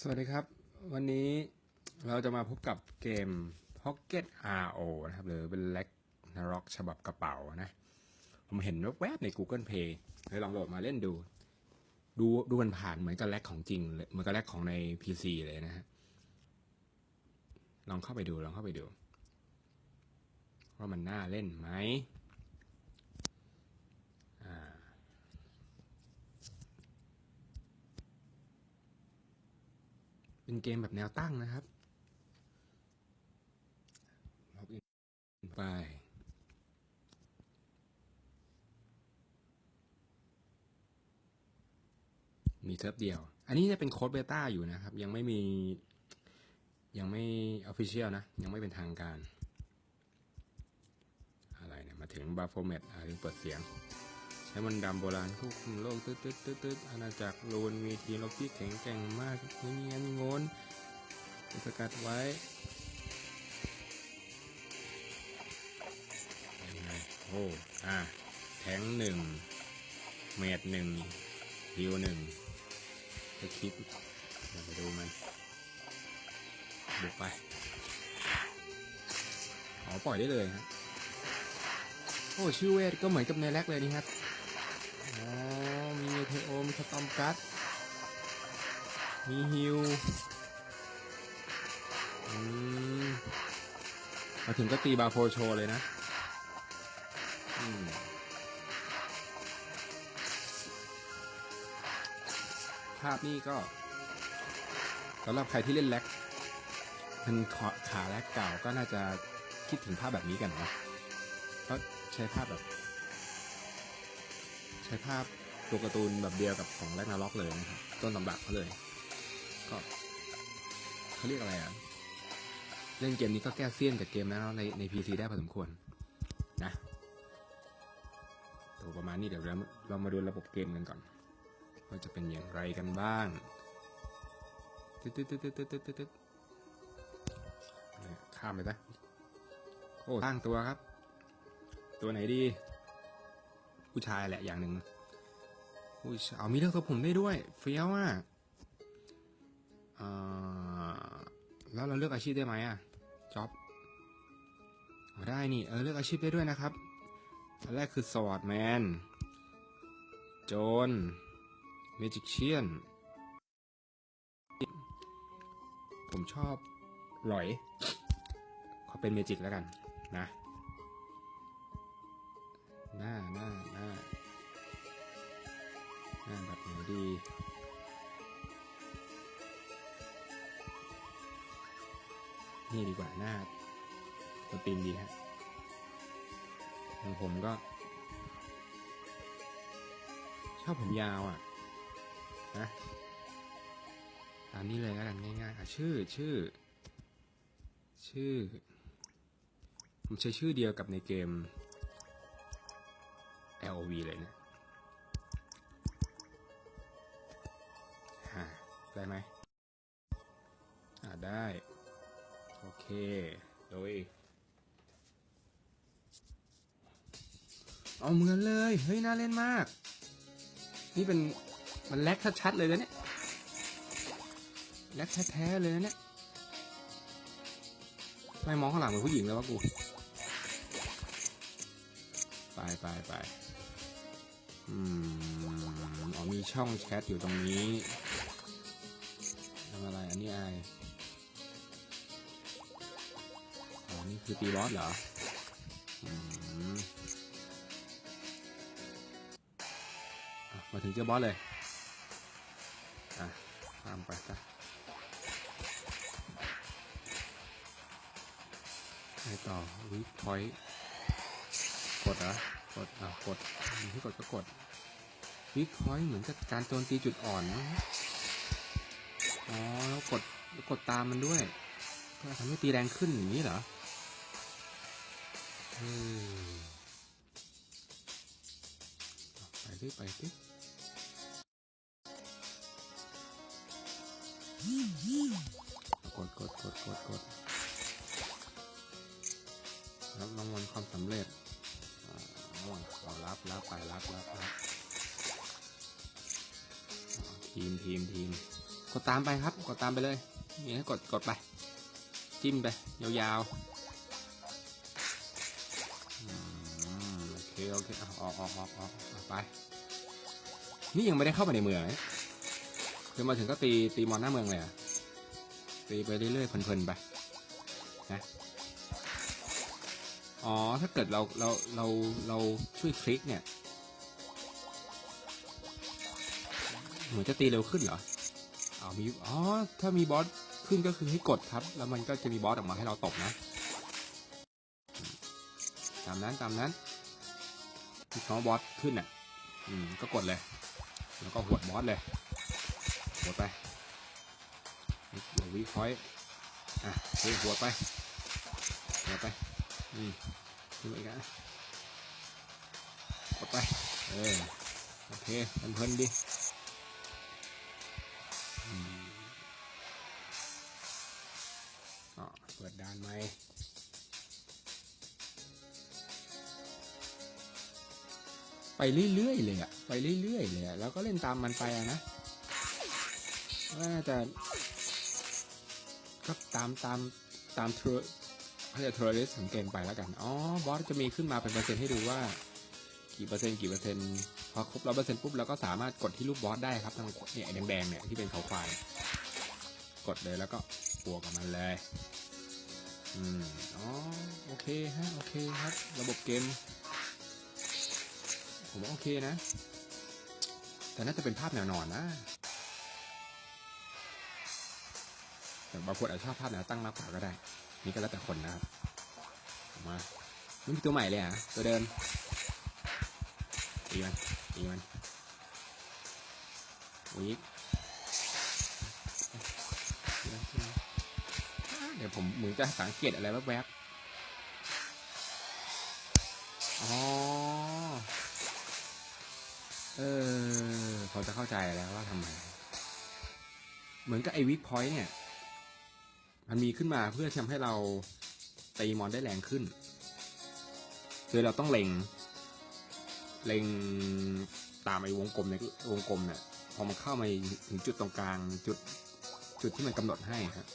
สวัสดีครับ วันนี้เราจะมาพบกับเกม Pocket RO นะครับ หรือเป็นเล็กนร็อกฉบับกระเป๋านะ ผมเห็นแวบๆใน Google Play เลยลองโหลดมาเล่นดู ดูดูมันผ่านเหมือนกับแล็กของจริงเลยเหมือนกับแล็กของใน PC เลยนะฮะลองเข้าไปดูลองเข้าไปดู ว่ามันน่าเล่นไหม เป็นเกมแบบแนวตั้งนะครับล็อกอินไป มีเซิร์ฟเดียว อันนี้จะเป็นโค้ดเบต้าอยู่นะครับ ยังไม่มี ยังไม่ออฟฟิเชียลนะ ยังไม่เป็นทางการ อะไรเนี่ย มาถึงบาร์โฟเมตอ่าถึงเปิดเสียง ใช้มันดำโบราณควบคุมโลกตึ๊ดตึ๊ดตึ๊ดตึ๊ดอาณาจักรลูนมีทีมรบที่แข็งแกร่งมากเงี้ยงนสกัดไว้ยังไงโอ้อะแทงหนึ่งเมตรหนึ่งฮิวหนึ่งสคลิปไปดูมันบุกไปอ๋อปล่อยได้เลยครับโอ้ชื่อเวทก็เหมือนกับในแรกเลยนี่ครับ สตอมกัสมีฮิวอืมมาถึงก็ตีบาโฟโชเลยนะภาพนี่ก็สำหรับใครที่เล่นแร็กมันขาขาแร็กเก่าก็น่าจะคิดถึงภาพแบบนี้กันนะก็ใช้ภาพแบบ ใช้ภาพ ตัวการ์ตูนแบบเดียวกับของแรกนาล็อกเลยนะครับต้นตำรับเขาเลย ก็เขาเรียกอะไรอะเล่นเกมนี้ก็แก้เซียนกับเกมนั้นในในพีซีได้พอสมควรนะตัวประมาณนี้เดี๋ยวเราเรามาดูระบบเกมกันก่อนว่าจะเป็นอย่างไรกันบ้างตึ๊ดตึ๊ดตึ๊ดตึ๊ดตึ๊ดตึ๊ดข้ามไปซะโอ้ตั้งตัวครับ ตัวไหนดี ผู้ชายแหละอย่างหนึ่ง อุ้ยเอามีเลือกตัวผมได้ด้วยเฟี้ยวอะแล้วเราเลือกอาชีพได้ไหมอะจ็อบได้นี่เออเลือกอาชีพได้ด้วยนะครับอันแรกคือสวอตแมนโจนเมจิกเชียนผมชอบหลอยขาเป็นเมจิกแล้วกันนะ หน้าหน้า ดี นี่ดีกว่าหน้าตัวตีนดีฮะอย่างผมก็ ชอบผมยาวอะนะตามนี้เลยแล้วกันง่ายๆอะชื่อชื่อ ชื่อ ผมใช้ชื่อเดียวกับในเกม LOV เลยนะ ได้ไหมอ่าได้ โอเคโดยเอาเหมือนเลย เฮ้ย น่าเล่นมาก นี่เป็น มันแลกชัดๆเลยนะเนี่ยแลกแท้ๆเลยนะเนี่ยไม่มองข้างหลังเหมือนผู้หญิงเลยวะกู ไปไปไปอืม อ๋อมีช่องแชทอยู่ตรงนี้ำอะไร อันนี้ไออ๋อนี่คือตีบอสเหรอมาถึงเจ้าบอสเลย อะตามไปซะไปต่อวิพอยต์กดเหรอกด อะ กดมีให้กดก็กดวิกพอยต์เหมือนกับการโจมตีจุดอ่อนมั้ง อ๋อแล้วกดแล้วกดตามมันด้วย ก็ทำให้ตีแรงขึ้นอย่างนี้เหรอไปสิไปสิกดกดกดกดกดรับรางวัลความสำเร็จม่วงเรารับรับไปรับรับรับทีมทีมทีม กดตามไปครับ กดตามไปเลยมีให้กดกดไป จิ้มไป ยาวๆโอเคโอเคอออกออกออกออกออกไป นี่ยังไม่ได้เข้าไปในเมืองเลยคือมาถึงก็ตีตีมอนหน้าเมืองเลยอะตีไปเรื่อยๆเพลินๆไปนะอ๋อถ้าเกิดเราเราเราเราช่วยคลิกเนี่ยเหมือนจะตีเร็วขึ้นเหรอ อามีอ๋อถ้ามีบอสขึ้นก็คือให้กดครับ แล้วมันก็จะมีบอสออกมาให้เราตบนะ ตามนั้นตามนั้นที่เขาบอสขึ้นอะ อืมก็กดเลย แล้วก็หวดบอสเลยหวดไปเดี๋ยววีพอยต์อะเฮ้ยหัวดไปหวดไปอืมขึ้นไปอีกนะกดไปเออโอเคเพลินๆดี เรื่อยๆเลยอะไปเรื่อยๆเลยอะแล้วก็เล่นตามมันไปอะนะว่าจะก็ตามตามตามเทรเขาจะเทรลิสของเกมไปแล้วกัน อ๋อบอสจะมีขึ้นมาเป็นเปอร์เซ็นต์ให้ดูว่า กี่เปอร์เซ็นต์กี่เปอร์เซ็นต์พอครบร้อยเปอร์เซ็นต์ปุ๊บเราก็สามารถกดที่รูปบอสได้ครับทางเนี่ยแดงๆเนี่ยที่เป็นเขาควาย กดเลยแล้วก็บวกกับมันเลย อืม อ๋อ โอเคฮะ โอเคครับ ระบบเกม ผมว่าโอเคนะ แต่น่าจะเป็นภาพแนวนอนนะ แต่บางคนอาจจะชอบภาพแนวตั้งมากกว่าก็ได้ นี่ก็แล้วแต่คนนะครับ มาไม่มีตัวใหม่เลยอะตัวเดิมตีมันตีมันวีกมันตีมันอ่าเดี๋ยวผมเหมือนจะสังเกตอะไรแวบๆ เออพอจะเข้าใจแล้วว่าทำไม เหมือนกับไอวิกพอยต์เนี่ย มันมีขึ้นมาเพื่อทำให้เราตีมอนได้แรงขึ้น โดยเราต้องเล็ง เล็งตามไอวงกลมในวงกลมเนี่ยพอมันเข้ามาถึงจุดตรงกลางจุดจุดที่มันกำหนดให้ครับ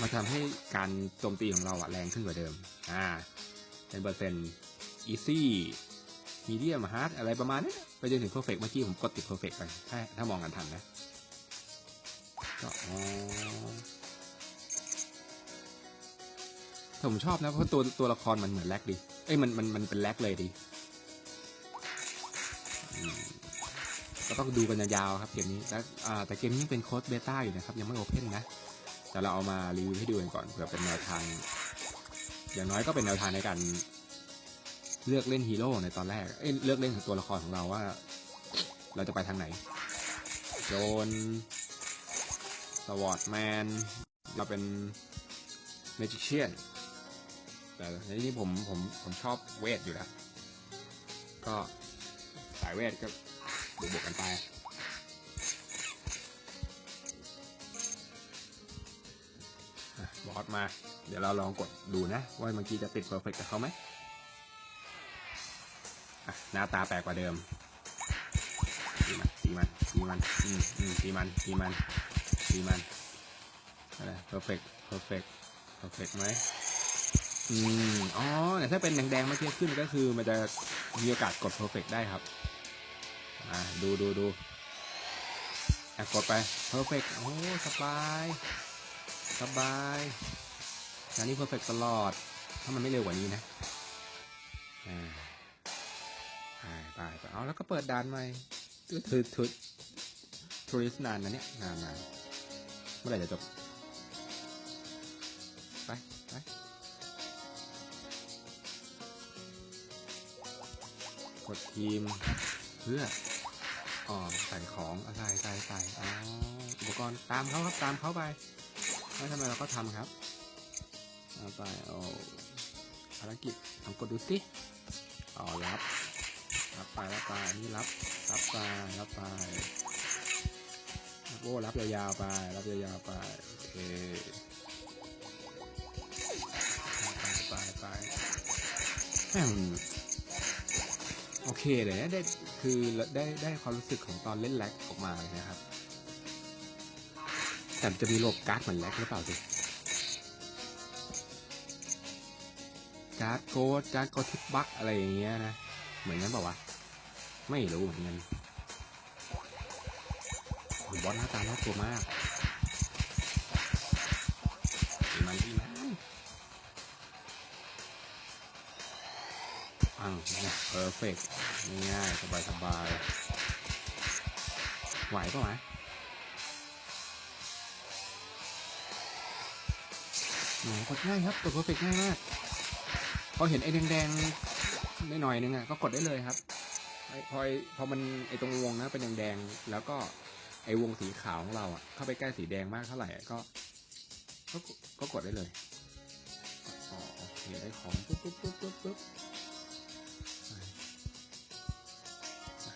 มาทำให้การโจมตีของเราอะแรงขึ้นกว่าเดิม อ่า เป็นเปอร์เซ็นต์อีซี่ มีเดียมฮาร์ดอะไรประมาณนี้ไปจนถึงเพอร์เฟกเมื่อกี้ผมกดติดเพอร์เฟกไปถ้าถ้ามองกันทันนะก็ผมชอบนะเพราะตัวตัวละครมันเหมือนแลกดิเอ้ยมันมันมันเป็นแลกเลยดิอืมก็ต้องดูกันยาวครับเกมนี้แล้วอ่แต่เกมนี้ยังเป็นโค้ดเบต้าอยู่นะครับ ยังไม่โอเพนนะแต่เราเอามารีวิวให้ดูกันก่อนเผื่อเป็นแนวทาง อย่างน้อยก็เป็นแนวทางในการ เลือกเล่นฮีโร่ในตอนแรกเอ้ยเลือกเล่นตัวละครของเราว่า เราจะไปทางไหน โจนสวอตแมน เราเป็นเมจิเชียน แต่ในที่ผมผมผมชอบเวทอยู่แล้ว ก็สายเวทก็บวกบวกกันไปบอสมา เดี๋ยวเราลองกดดูนะ ว่าเมื่อกี้จะติดเพอร์เฟกกับเขาไหม หน้าตาแปลกกว่าเดิมตีมันตีมันตีมันอืมอืมตีมันตีมันตีมันอะไร perfect perfect perfect ไหมอืมอ๋อแต่ถ้าเป็นแดงๆเมื่อกี้ขึ้นก็คือมันจะมีโอกาสกด perfect ได้ครับอ่าดูดูดูอะกดไป perfect โอ้สบายสบายงานนี้ perfect ตลอด ถ้ามันไม่เร็วกว่านี้นะอ่า ไปไปไปเอาแล้วก็เปิดด่านใหม่ถือถือถือทัวริสนานนะเนี่ยนานนานเมื่อไหร่จะจบ ไปไปกดทีม เพื่ออ๋อใส่ของอะไรใส่ใส่อ๋ออุปกรณ์ตามเขาครับตามเขาไปแล้วทำไมเราก็ทำครับเอาไปโอ้ภารกิจลองกดดูสิอ๋อรับ รับไปรับปอันนี้รับรับไปรับไปโอ้รับยาวๆไปรับยาวๆไปโอเคไปไปไปโอเคเลยนะได้คือได้ได้ความรู้สึกของตอนเล่นแล็กออกมาเลยนะครับแต่จะมีระบบการ์ดเหมือนแล็กหรือเปล่าสิการ์ดโกดการ์ดโกทิปบักอะไรอย่างเงี้ยนะ เหมือนกันเปล่าวะ ไม่รู้เหมือนกันบอสหน้าตาน่ากลัวมากมันอีมันอังเนี่ยเพอร์เฟกง่ายสบายสบายไหวปะวะโหกดง่ายครับกดเพอร์เฟกง่ายมากพอเห็นไอ้แดงๆ ไม่หน่อยนึงอะก็กดได้เลยครับพอพอมันไอ้ตรงวงนะเป็นแดงๆแล้วก็ไอ้วงสีขาวของเราอะเข้าไปใกล้สีแดงมากเท่าไหร่ก็ก็ก็กดได้เลยอ๋อโอเคได้ของปุ๊บปุ๊บปุ๊บปุ๊บปุ๊บ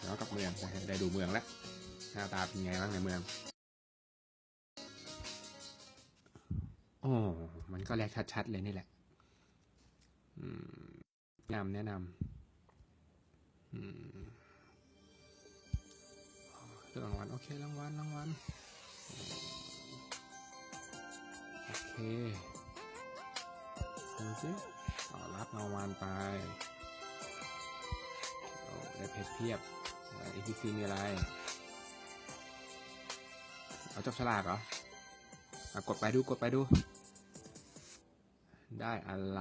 แล้วกับเมืองได้ดูเมืองแล้วหน้าตาเป็นไงบ้างในเมืองโอ้มันก็แลกชัดๆเลยนี่แหละอืม แนะนำแนะนำเรื่องรางวัลโอเครางวัลรางวัลโอเคดูสิเอารับรางวัลไปได้เพชรเพียบอะไร APC มีอะไร เอาจับฉลากเหรออกดไปดูกดไปดู ได้อะไร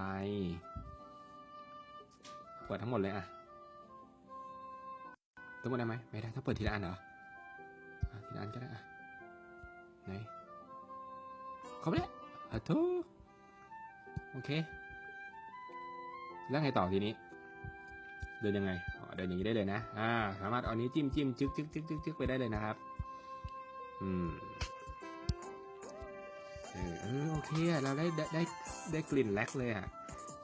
เปิดทั้งหมดเลยอะทั้งหมดได้ไหมไม่ได้ถ้าเปิดทีละอันเหรอทีละอันก็ได้อะไหนครบแล้วอะทุโอเค แล้วไงต่อทีนี้ เดินยังไงเดินอย่างนี้ได้เลยนะ อ่า สามารถเอานี้จิ้มจิ้มจึ๊กจึ๊กจึ๊กจึ๊กจึ๊กไปได้เลยนะครับ อืมเออโอเคเราได้ได้ได้กลิ่นแล็กเลยอะ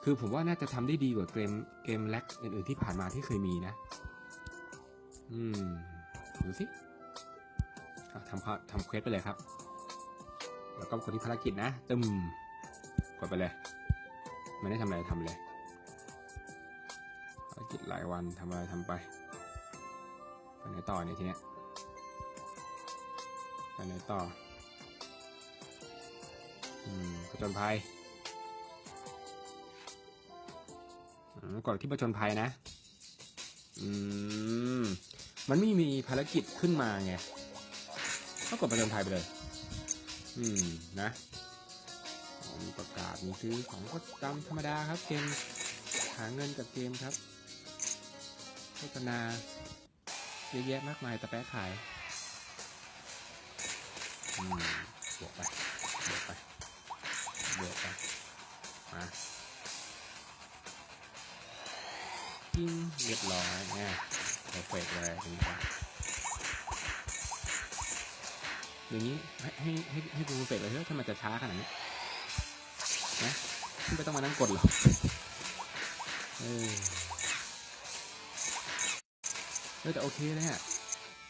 คือผมว่าน่าจะทำได้ดีกว่าเกมเกมแล็กอื่นๆที่ผ่านมาที่เคยมีนะ อืม ดูสิทำข้อทำเควสไปเลยครับ แล้วก็กดที่ภารกิจนะ ตึมกดไปเลย ไม่ได้ทำอะไรทำเลย ภารกิจรายวันทำอะไรทำไป ไปไหนต่อเนี่ยทีเนี้ยไปไหนต่อ อืมผจญภัย กดที่ผจญภัยนะ อืม มันไม่มีภารกิจขึ้นมาไง ก็กดผจญภัยไปเลย อืม นะอ๋อมีประกาศ มีซื้อของก็ตามธรรมดาครับ เกม หาเงินกับเกมครับ โฆษณา เยอะแยะมากมายแต่แปะขาย อืมบวกไปบวกไปบวกไป มาิ้งเรียบร้อยนี่ยเพอร์เฟกเลยอย่างนี้ครับอย่างนี้ให้ให้ให้ให้ดูเฟกเลยเฮ้ยถ้ามันจะช้าขนาดนี้นะไม่ต้องมานั่งกดหรอกเออเออแต่โอเคเลยอะ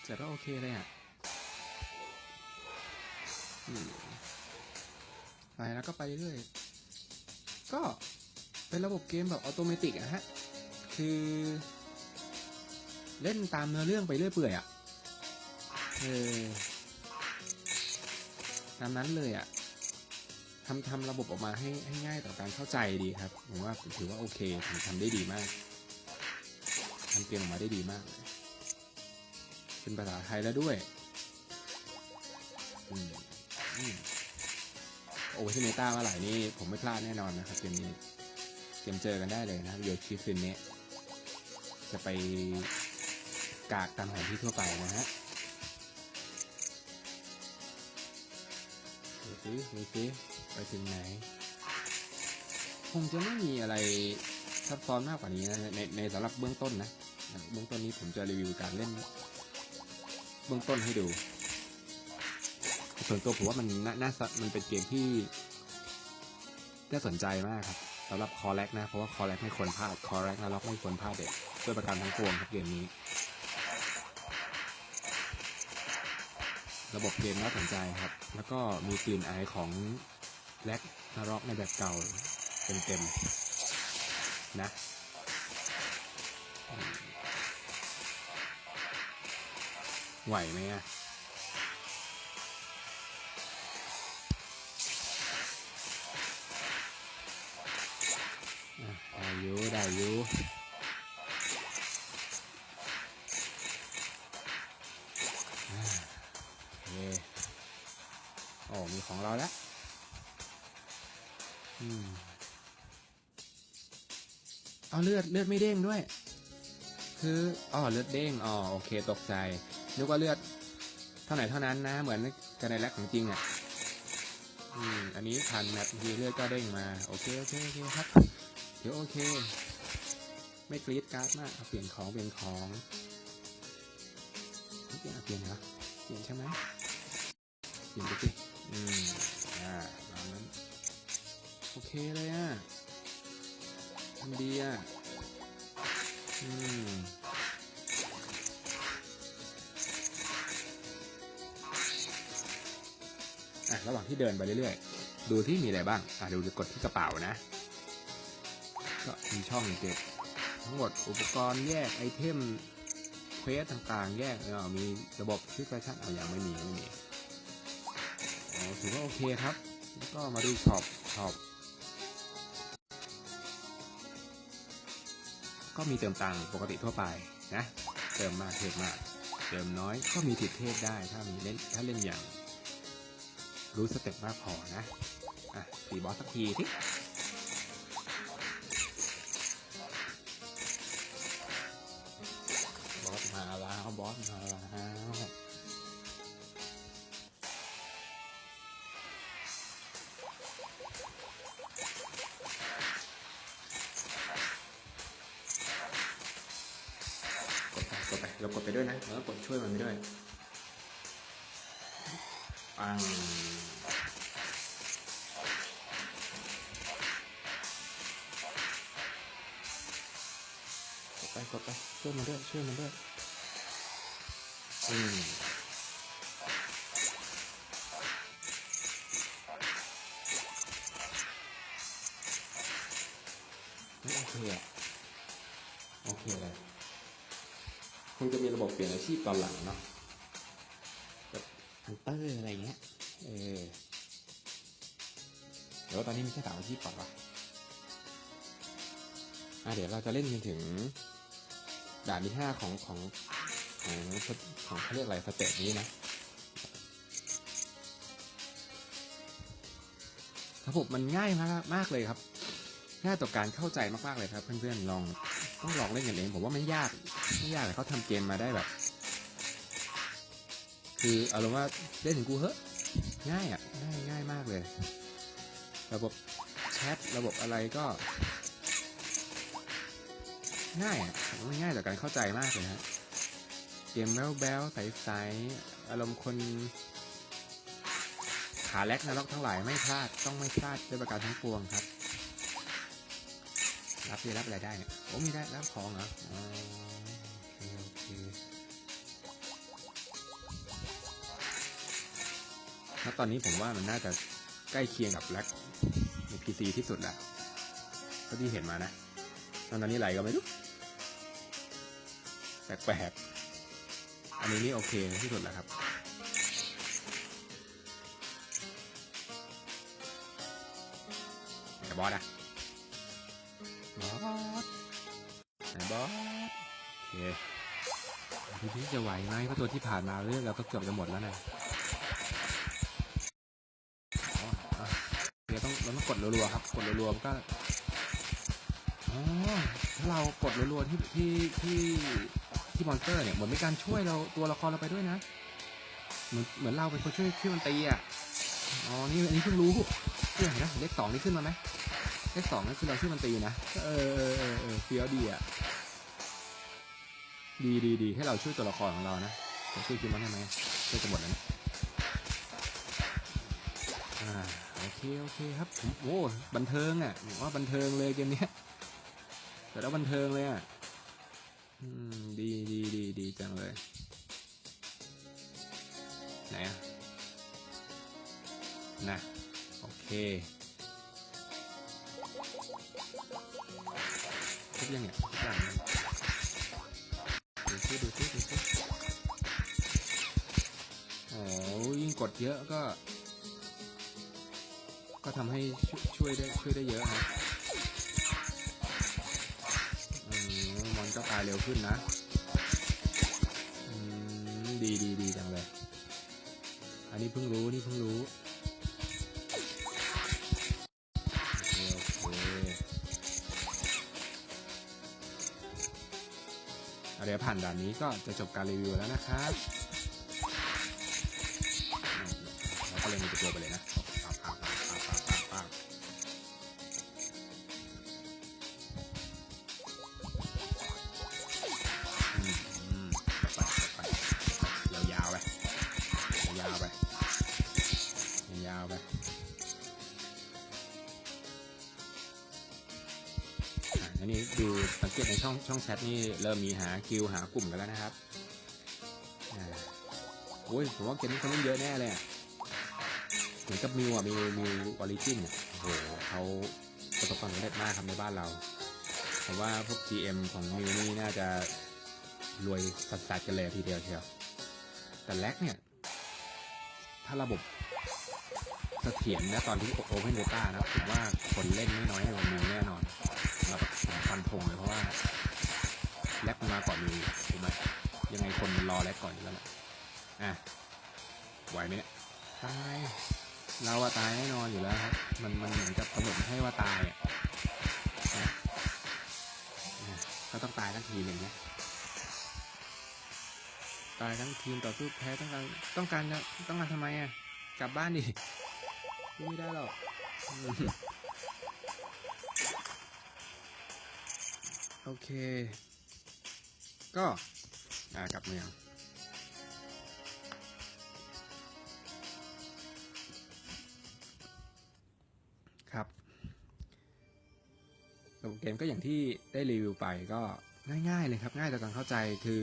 แต่ก็โอเคเลยอะอืมไปแล้วก็ไปเรื่อย ก็เป็นระบบเกมแบบออโตเมติอะฮะ คือ เล่นตามเนื้อเรื่องไปเรื่อยเปื่อยอะเออตามนั้นเลยอะทำทำระบบออกมาให้ให้ง่ายต่อการเข้าใจดีครับผมว่าถือว่าโอเคทำทำได้ดีมากทำเกมออกมาได้ดีมากเลยเป็นภาษาไทยแล้วด้วยอืมอืมโอเวอร์ที่เมตาเมื่อไหร่นี่ผมไม่พลาดแน่นอนนะครับเกมนี้เตรียมเจอกันได้เลยนะโยชิซึนเนะ จะไปกากตามแผนที่ทั่วไปนะฮะดูสิดูสิไปถึงไหน คงจะไม่มีอะไรซับซ้อนมากกว่านี้นะในในสำหรับเบื้องต้นนะ เบื้องต้นนี้ผมจะรีวิวการเล่น เบื้องต้นให้ดู ส่วนตัวผมว่ามันน่าน่ามันเป็นเกมที่น่าสนใจมากครับ สำหรับคอแร็กนะ เพราะว่าคอแร็กไม่ควรพลาดคอแร็กนะล็อกไม่ควรพลาดเด็ดด้วยประการทั้งปวงครับเกมนี้ ระบบเกมน่าสนใจครับ แล้วก็มีกลิ่นอายของแร็กนาร็อกในแบบเก่าเต็มๆนะไหวไหมอะ อยู่ได้อยู่อ่โอ้มีของเราแล้วอืมเอาเลือดเลือดไม่เด้งด้วย คืออ๋อเลือดเด้งอ๋อโอเคตกใจนึกว่าเลือดเท่าไหร่เท่านั้นนะ เหมือนกันในแรกของจริงอะอืมอันนี้ผ่านแมปทีเลือดก็เด้งมา โอเค โอเค โอเคครับ เดี๋ยวโอเค ไม่กรีดการ์ดมากเปลี่ยนของเปลี่ยนของเปลี่ยนเอาเปลี่ยนเหรอเปลี่ยนใช่ไหมเปลี่ยนไปสิอืมอ่าตามนั้นโอเคเลยอะทำดีอะอืมอะระหว่างที่เดินไปเรื่อยๆ ดูที่มีอะไรบ้าง อะดูกดที่กระเป๋านะ ก็มีช่องเก็บทั้งหมดอุปกรณ์แยกไอเทมเควสต่างๆ แยกเออมีระบบชุดแฟชั่นเอายังไม่มีไม่มีถือว่าโอเคครับ แล้วก็มาดูช็อปช็อปก็มีเติมตังค์ปกติทั่วไปนะ เติมมากเทพมาก เติมน้อยก็มีติดเทพได้ถ้ามีเล่นถ้าเล่นอย่าง รู้สเต็ปมากพอนะ อะตีบอสสักทีที่ มาแล้วกดไปกดไปเรากดไปด้วยนะเราต้อกดช่วยมันไปด้วยปังกดไปกดไปช่วยมันด้วยช่วยมันด้วย โอเคอะโอเคเลยคงจะมีระบบเปลี่ยนอาชีพตอนหลังเนาะแบบฮันเตอร์อะไรเงี้ย เออเดี๋ยวตอนนี้มีแค่สามอาชีพก่อนวะอะเดี๋ยวเราจะเล่นกันถึงด่านที่ห้าของของ ของของเขาเรียกอะไรสเตจนี้นะระบบมันง่ายมากมากเลยครับ ง่ายต่อการเข้าใจมากๆเลยครับ เพื่อนๆลองต้องลองเล่นกันเองผมว่าไม่ยากไม่ยากเลยเขาทำเกมมาได้แบบ คือเอาลงว่าเล่นถึงกูเหอะง่ายอะง่ายง่ายมากเลย ระบบแชทระบบอะไรก็ ง่ายอะมว่าง่ายต่อการเข้าใจมากเลยฮะ เกมแบลแบลใสๆอารมณ์คน ขาแลกนรกทั้งหลายไม่พลาดต้องไม่พลาดด้วยประการทั้งปวงครับ รับดีรับอะไรได้เนี่ยโอ้มีได้รับของเหรออ๋อโอเคโอเคแล้วตอนนี้ผมว่ามันน่าจะใกล้เคียงกับแล็กใน PC ที่สุดแล้วเท่าที่เห็นมานะ ตอนนี้อะไรก็ไม่รู้แปลกๆ อันนี้นี่โอเคที่สุดแล้วครับ ไหนบอสอะบอสไหนบอสโอเคดูที่จะไหวไหมเพราะตัวที่ผ่านมาเรื่องเราก็เกือบจะหมดแล้วนะอ๋ออเดี๋ยวต้องเราต้องกดรัวๆครับ กดรัวๆมันก็อ๋อถ้าเรากดรัวๆที่ที่ที่ ที่มอนสเตอร์เนี่ยเหมือนเป็นการช่วยเราตัวละครเราไปด้วยนะ เหมือนเหมือนเราเป็นคนช่วยช่วยมันตีอะอ๋อนี่อันนี้เพิ่งรู้เนี่ยนไหมเลขสองนี่ขึ้นมาไหมเลขสองนั่นคือเราช่วยมันตีนะเออเออเออเออเฟี้ยวดีอะดีดีดีให้เราช่วยตัวละครของเรานะเราช่วยคิวมันได้ไหมช่วยจะหมดแล้วนะอ่าโอเคโอเคครับโอ้บันเทิงอะว่าบันเทิงเลยเกมนี้แต่แล้วบันเทิงเลยอะ ดีดีดีดีจังเลย ไหนอะนะ โอเคครบยังเนี่ยทุกอย่างดูซิดูซิดูซิโอ้ยิ่งกดเยอะก็ ก็ทำให้ช่วยช่วยได้ช่วยได้เยอะนะายเร็วขึ้นนะดีดีดีจังเลย อันนี้เพิ่งรู้ นี่เพิ่งรู้อเดี๋ยวผ่านด่านนี้ก็จะจบการรีวิวแล้วนะครับแล้วก็เล่นมันจะตัวไปเลยนะ สังเกตในช่องช่องแชทนี่เริ่มมีหาคิวหากลุ่มกันแล้วนะครับโอ้ยผมว่าเกมนี้เขาเล่นเยอะแน่เลยเหมือนกับมิวอะมิวมิวออริจินอะโอ้โหเขาประสบความสำเร็จมากครับในบ้านเราผมว่าพวก GM ของมิวนี่น่าจะรวยสัสๆกันเลยทีเดียวเชียวแต่แลกเนี่ย ถ้าระบบเสถียรนะตอนที่ Open Beta นะผมว่าคนเล่นไม่น้อยกว่ามิวแน่นอน แบบฟันธงเลยเพราะว่าแลกมาก่อนมิวอีถูกไหมยังไงคนมันรอแลกก่อนอยู่แล้วแหละอะไหวไหมเนี่ยตายเราอะตายแน่นอนอยู่แล้วครับมันมันเหมือนกับกำหนดให้ว่าตายอะก็ต้องตายทั้งทีหนึ่งนะตายทั้งทีมต่อสู้แพ้ต้องการต้องการจะต้องการทำไมอะกลับบ้านดิไม่ได้หรอก อืมโอเค ก็อ่ากลับเมืองครับระบบเกมก็อย่างที่ได้รีวิวไปก็ง่ายๆเลยครับ ง่ายต่อการเข้าใจคือ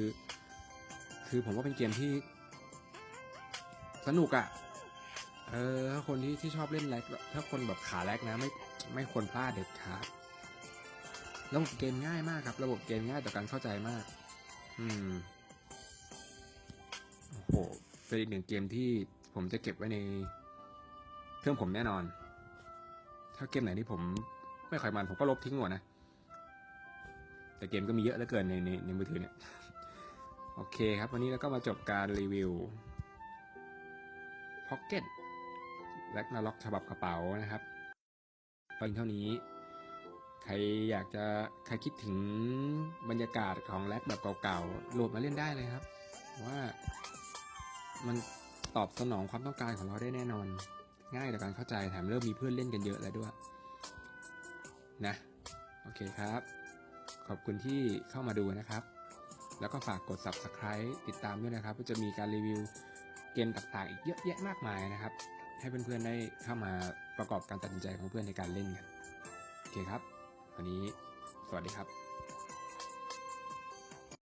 คือผมว่าเป็นเกมที่ สนุกอะ่ะเออถ้าคนที่ที่ชอบเล่นแร็กถ้าคนแบบขาแร็กนะไม่ไม่ควรพลาดเด็ดขาด ระบบเกมง่ายมากครับ ระบบเกมง่ายต่อการเข้าใจมาก อืม โอ้โห เป็นอีกหนึ่งเกมที่ผมจะเก็บไว้ในเครื่องผมแน่นอน ถ้าเกมไหนที่ผมไม่ค่อยมันผมก็ลบทิ้งหมดนะ แต่เกมก็มีเยอะเหลือเกินในในในมือถือเนี่ย โอเคครับ วันนี้เราก็มาจบการรีวิว Pocket และนาล็อกฉบับกระเป๋านะครับเพียงเท่านี้ ใครอยากจะใครคิดถึงบรรยากาศของแร็กแบบเก่าๆ โหลดมาเล่นได้เลยครับ ว่ามันตอบสนองความต้องการของเราได้แน่นอน ง่ายต่อการเข้าใจแถมเริ่มมีเพื่อนเล่นกันเยอะแล้วด้วย นะ โอเคครับ ขอบคุณที่เข้ามาดูนะครับ แล้วก็ฝากกด subscribe ติดตามด้วยนะครับก็จะมีการรีวิวเกมต่างๆ อีกเยอะแยะมากมายนะครับ ให้เพื่อนๆได้เข้ามาประกอบการตัดสินใจของเพื่อนในการเล่นกันโอเคครับ วันนี้สวัสดีครับ